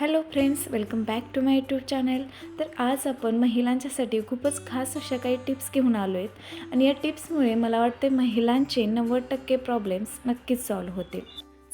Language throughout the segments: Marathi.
Hello friends welcome back to my YouTube channel. तर आज आपण महिलांच्यासाठी खूपच खास अशा काही टिप्स घेऊन आलो आहेत. आणि या टिप्समुळे मला वाटते महिलांचे नव्वद टक्के प्रॉब्लेम्स नक्कीच सॉल्व्ह होतील.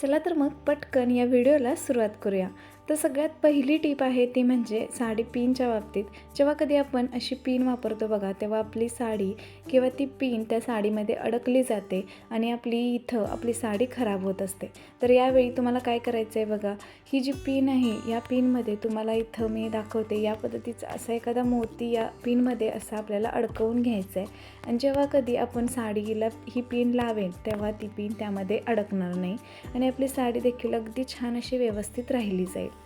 चला तर मग पटकन या व्हिडिओला सुरुवात करूया. तर सगळ्यात पहिली टीप आहे ती म्हणजे साडी पिनच्या बाबतीत. जेव्हा कधी आपण अशी पिन वापरतो बघा तेव्हा आपली साडी किंवा ती पिन त्या साडीमध्ये अडकली जाते आणि आपली इथं आपली साडी खराब होत असते. तर यावेळी तुम्हाला काय करायचं आहे बघा ही जी पिन आहे या पिनमध्ये तुम्हाला इथं मी दाखवते या पद्धतीचा असा एखादा मोती या पिनमध्ये असा आपल्याला अडकवून घ्यायचा आहे आणि जेव्हा कधी आपण साडीला ही पिन लावेल तेव्हा ती पिन त्यामध्ये अडकणार नाही आणि आपली साडी देखील अगदी छान अशी व्यवस्थित राहिली जाईल.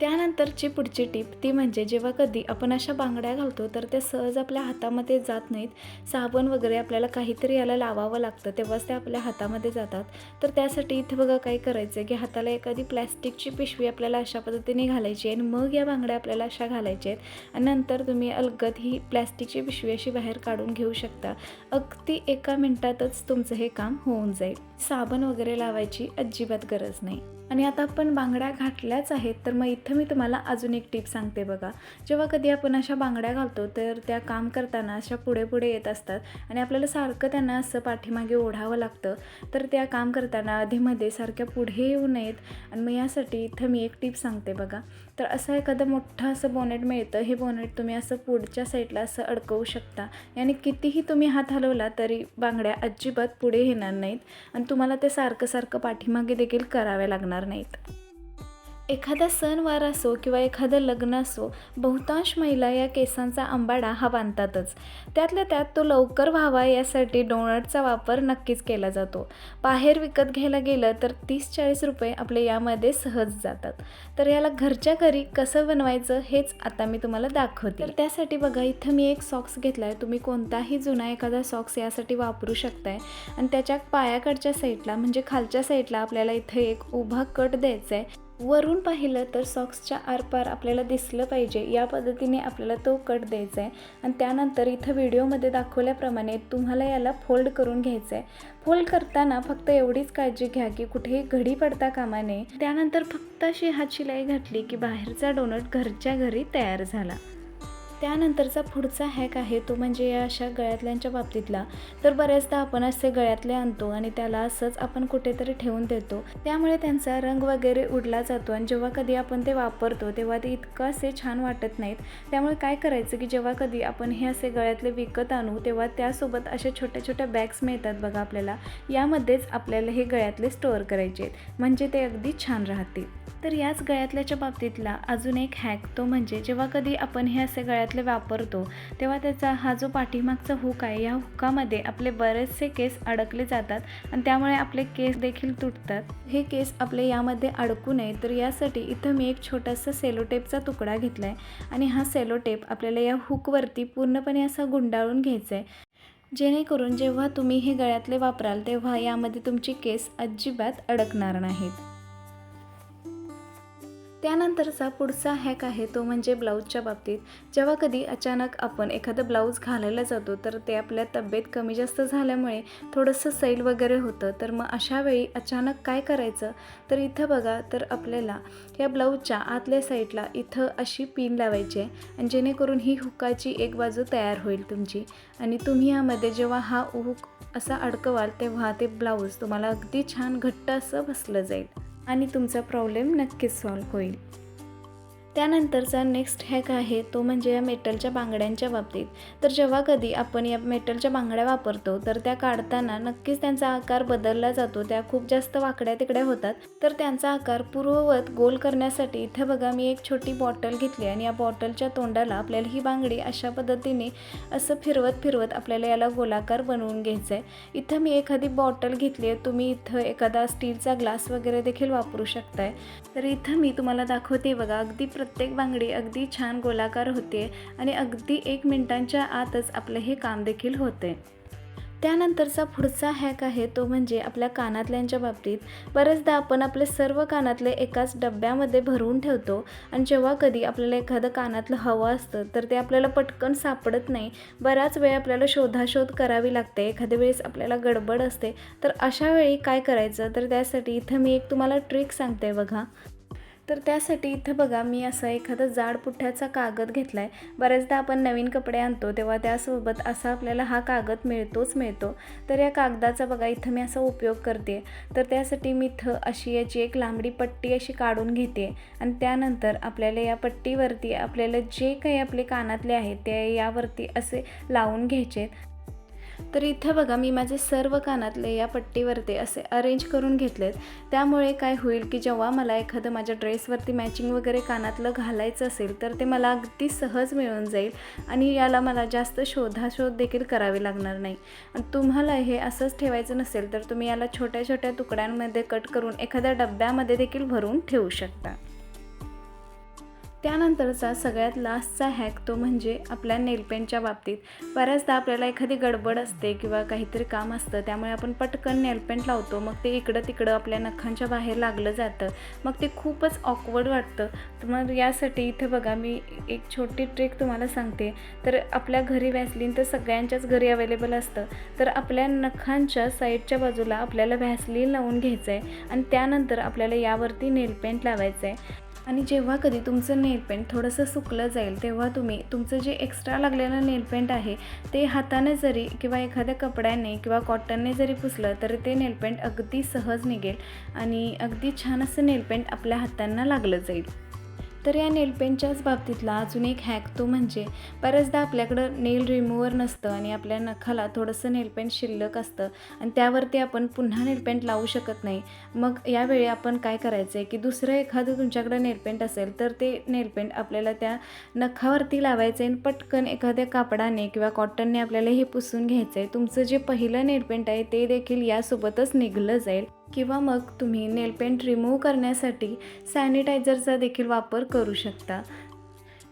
त्यानंतरची पुढची टीप ती म्हणजे जेव्हा कधी आपण अशा बांगड्या घालतो तर त्या सहज आपल्या हातामध्ये जात नाहीत. साबण वगैरे आपल्याला काहीतरी याला लावावं लागतं तेव्हाच ते आपल्या हातामध्ये जातात. तर त्यासाठी इथे बघा काय करायचं आहे की हाताला एखादी प्लॅस्टिकची पिशवी आपल्याला अशा पद्धतीने घालायची आहे आणि मग या बांगड्या आपल्याला अशा घालायच्या आहेत. आणि नंतर तुम्ही अलगद ही प्लॅस्टिकची पिशवी अशी बाहेर काढून घेऊ शकता. अगदी एका मिनटातच तुमचं हे काम होऊन जाईल. साबण वगैरे लावायची अजिबात गरज नाही. आणि आता आपण बांगड्या घातल्याच आहेत तर मग इथं मी तुम्हाला अजून एक टिप सांगते बघा. जेव्हा कधी आपण अशा बांगड्या घालतो तर त्या काम करताना अशा पुढे पुढे येत असतात आणि आपल्याला सारखं त्यांना असं पाठीमागे ओढावं लागतं. तर त्या काम करताना आधीमध्ये सारख्या पुढे येऊ नयेत. आणि मग यासाठी इथं मी एक टिप सांगते बघा. तर असं एखादं मोठं असं बोनेट मिळतं. हे बोनेट तुम्ही असं पुढच्या साईडला असं अडकवू शकता. याने कितीही तुम्ही हात हलवला तरी बांगड्या अजिबात पुढे येणार नाहीत. आणि तुम्हाला ते सारखं सारखं पाठीमागे देखील कराव्या लागणार नाहीत. एखादा सणवार असो किंवा एखादं लग्न असो बहुतांश महिला या केसांचा आंबाडा हा बांधतातच. त्यातल्या त्यात तो लवकर व्हावा यासाठी डोनटचा वापर नक्कीच केला जातो. बाहेर विकत घ्यायला गेलं तर तीस चाळीस रुपये आपले यामध्ये सहज जातात. तर याला घरच्या घरी कसं बनवायचं हेच आता मी तुम्हाला दाखवते. तर त्यासाठी बघा इथं मी एक सॉक्स घेतला आहे तुम्ही कोणताही जुना एखादा सॉक्स यासाठी वापरू शकताय. आणि त्याच्या पायाकडच्या साईडला म्हणजे खालच्या साईडला आपल्याला इथं एक उभा कट द्यायचा आहे वरून पाहिलं तर सॉक्सच्या आरपार आपल्याला दिसलं पाहिजे. या पद्धतीने आपल्याला तो कट द्यायचा आहे आणि त्यानंतर इथं व्हिडिओमध्ये दाखवल्याप्रमाणे तुम्हाला याला फोल्ड करून घ्यायचं आहे फोल्ड करताना फक्त एवढीच काळजी घ्या की कुठेही घडी पडता कामा नये. त्यानंतर फक्त अशी हात शिलाई घातली की बाहेरचा डोनट घरच्या घरी तयार झाला. त्यानंतरचा पुढचा हॅक आहे तो म्हणजे या अशा गळ्यातल्यांच्या बाबतीतला. तर बऱ्याचदा आपण असे गळ्यातले आणतो आणि त्याला असंच आपण कुठेतरी ठेवून देतो. त्यामुळे त्यांचा रंग वगैरे उडला जातो आणि जेव्हा कधी आपण ते वापरतो तेव्हा ते इतकं असे छान वाटत नाहीत. त्यामुळे काय करायचं की जेव्हा कधी आपण हे असे गळ्यातले विकत आणू तेव्हा त्यासोबत अशा छोट्या छोट्या बॅग्स मिळतात बघा आपल्याला. यामध्येच आपल्याला हे गळ्यातले स्टोअर करायचे आहेत. म्हणजे ते अगदी छान राहतील. तर याच गळ्यातल्याच्या बाबतीतला अजून एक हॅक तो म्हणजे जेव्हा कधी आपण हे असे गळ्यातले वापरतो तेव्हा त्याचा हा जो पाठीमागचा हुक आहे या हुकामध्ये आपले बरेचसे केस अडकले जातात आणि त्यामुळे आपले केस देखील तुटतात. हे केस आपले यामध्ये अडकू नये तर यासाठी इथं मी एक छोटासा सेलोटेपचा तुकडा घेतला आहे आणि हा सेलोटेप आपल्याला या हुकवरती पूर्णपणे असा गुंडाळून घ्यायचा आहे जेणेकरून जेव्हा तुम्ही हे गळ्यातले वापराल तेव्हा यामध्ये तुमची केस अजिबात अडकणार नाहीत. त्यानंतरचा पुढचा हॅक आहे तो म्हणजे ब्लाऊजच्या बाबतीत. जेव्हा कधी अचानक आपण एखादं ब्लाऊज घालायला जातो तर ते आपल्या तब्येत कमी जास्त झाल्यामुळे थोडंसं सैल वगैरे होतं. तर मग अशा वेळी अचानक काय करायचं? तर इथं बघा तर आपल्याला या ब्लाऊजच्या आतल्या साईडला इथं अशी पिन लावायची आहे. आणि जेणेकरून ही हुकाची एक बाजू तयार होईल तुमची. आणि तुम्ही यामध्ये जेव्हा हा हुक असा अडकवाल तेव्हा ते ब्लाऊज तुम्हाला अगदी छान घट्ट असं बसलं जाईल. आणि तुमचा प्रॉब्लेम नक्कीच सॉल्व्ह होईल. त्यानंतरचा नेक्स्ट हॅक आहे तो म्हणजे या मेटलच्या बांगड्यांच्या बाबतीत. तर जेव्हा कधी आपण या मेटलच्या बांगड्या वापरतो तर त्या काढताना नक्कीच त्यांचा आकार बदलला जातो. त्या खूप जास्त वाकड्या तिकड्या होतात. तर त्यांचा आकार पूर्ववत गोल करण्यासाठी इथे बघा मी एक छोटी बॉटल घेतली आणि या बॉटलच्या तोंडाला आपल्याला ही बांगडी अशा पद्धतीने असं फिरवत फिरवत आपल्याला याला गोलाकार बनवून घ्यायचं आहे इथं मी एखादी बॉटल घेतली आहे. तुम्ही इथं एखादा स्टीलचा ग्लास वगैरे देखील वापरू शकताय. तर इथं मी तुम्हाला दाखवते बघा अगदी प्रत्येक बांगडी अगदी छान गोलाकार होते आणि अगदी एक मिनिटांच्या आतच आपलं हे काम देखील होते. त्यानंतरचा पुढचा हॅक आहे तो म्हणजे आपल्या कानातल्यांच्या बाबतीत बऱ्याचदा आपण आपले सर्व कानातले एकाच डब्यामध्ये भरून ठेवतो आणि जेव्हा कधी आपल्याला एखादं कानातलं हवं असतं तर ते आपल्याला पटकन सापडत नाही. बराच वेळ आपल्याला शोधाशोध करावी लागते. एखाद्या वेळेस आपल्याला गडबड असते. तर अशा वेळी काय करायचं? तर त्यासाठी इथं मी एक तुम्हाला ट्रिक सांगते बघा. तर त्यासाठी इथं बघा मी असा एखादा जाड पुठ्ठ्याचा कागद घेतला आहे बऱ्याचदा आपण नवीन कपडे आणतो तेव्हा त्यासोबत असा आपल्याला हा कागद मिळतोच मिळतो. तर या कागदाचा बघा इथं मी असा उपयोग करते. तर त्यासाठी मी इथं अशी याची एक लांबडी पट्टी अशी काढून घेते. आणि त्यानंतर आपल्याला या पट्टीवरती आपल्याला जे काही आपले कानातले आहेत ते यावरती असे लावून घ्यायचे. तर इथं बघा मी माझे सर्व कानातले या पट्टीवरती असे अरेंज करून घेतलेत. त्यामुळे काय होईल की जेव्हा मला एखादं माझ्या ड्रेसवरती मॅचिंग वगैरे कानातलं घालायचं असेल तर ते मला अगदी सहज मिळून जाईल आणि याला मला जास्त शोधाशोध देखील करावी लागणार नाही. आणि तुम्हाला हे असंच ठेवायचं नसेल तर तुम्ही याला छोट्या छोट्या तुकड्यांमध्ये कट करून एखाद्या डब्यामध्ये देखील भरून ठेवू शकता. त्यानंतरचा सगळ्यात लास्टचा हॅक तो म्हणजे आपल्या नेलपेंटच्या बाबतीत. बऱ्याचदा आपल्याला एखादी गडबड असते किंवा काहीतरी काम असतं त्यामुळे आपण पटकन नेलपेंट लावतो मग ते इकडं तिकडं आपल्या नखांच्या बाहेर लागलं जातं. मग ते खूपच ऑकवर्ड वाटतं. तर मग यासाठी इथं बघा मी एक छोटी ट्रिक तुम्हाला सांगते. तर आपल्या घरी व्हॅसलीन तर सगळ्यांच्याच घरी अवेलेबल असतं. तर आपल्या नखांच्या साईडच्या बाजूला आपल्याला व्हॅसलीन लावून घ्यायचं आहे आणि त्यानंतर आपल्याला यावरती नेलपेंट लावायचं आहे आणि जेव्हा कधी तुमचं नेलपेंट थोडंसं सुकलं जाईल तेव्हा तुम्ही तुमचं जे एक्स्ट्रा लागलेलं नेलपेंट आहे ते हाताने जरी किंवा एखाद्या कपड्याने किंवा कॉटनने जरी पुसलं तरी ते नेलपेंट अगदी सहज निघेल आणि अगदी छान असं नेलपेंट आपल्या हातांना लागलं जाईल. तर या नेलपेंटच्याच बाबतीतला अजून एक हॅक तो म्हणजे बऱ्याचदा आपल्याकडं नेल रिमूव्हर नसतं आणि आपल्या नखाला थोडंसं नेलपेंट शिल्लक असतं आणि त्यावरती आपण पुन्हा नेलपेंट लावू शकत नाही. मग यावेळी आपण काय करायचं आहे की दुसरं एखादं तुमच्याकडं नेलपेंट असेल तर ते नेलपेंट आपल्याला त्या नखावरती लावायचं आहे आणि पटकन एखाद्या कापडाने किंवा कॉटनने आपल्याला हे पुसून घ्यायचं आहे तुमचं जे पहिलं नेलपेंट आहे ते देखील यासोबतच निघलं जाईल. किंवा मग तुम्ही नेलपेंट रिमूव्ह करण्यासाठी सॅनिटायझरचा देखील वापर करू शकता.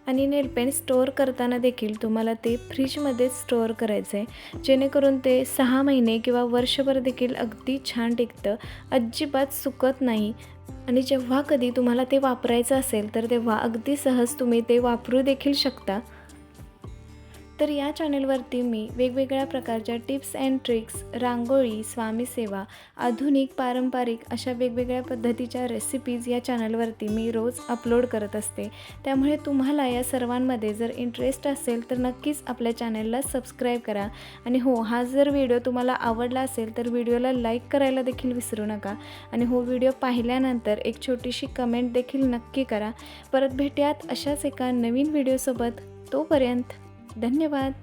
आणि नेलपेंट स्टोअर करताना देखील तुम्हाला ते फ्रीजमध्येच स्टोअर करायचं आहे जेणेकरून ते सहा महिने किंवा वर्षभर देखील अगदी छान टिकतं. अजिबात सुकत नाही. आणि जेव्हा कधी तुम्हाला ते वापरायचं असेल तर तेव्हा अगदी सहज तुम्ही ते वापरू देखील शकता. तर या चॅनलवरती मी वेगवेगळ्या प्रकारच्या tips and tricks rangoli Swami सेवा आधुनिक पारंपरिक अशा वेगवेगळ्या पद्धतीच्या रेसिपीज या चॅनलवरती मी रोज अपलोड करत असते. त्यामुळे तुम्हाला या सर्वांमध्ये जर इंटरेस्ट असेल तर नक्कीच आपल्या चॅनलला सबस्क्राईब करा. आणि हो हा जर व्हिडिओ तुम्हाला आवडला असेल तर व्हिडिओला लाईक करायला देखील विसरू नका. आणि हो व्हिडिओ पाहिल्यानंतर एक छोटीशी कमेंट देखील नक्की करा. परत भेटूयात अशाच एका नवीन व्हिडिओसोबत तोपर्यंत धन्यवाद.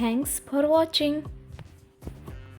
Thanks for watching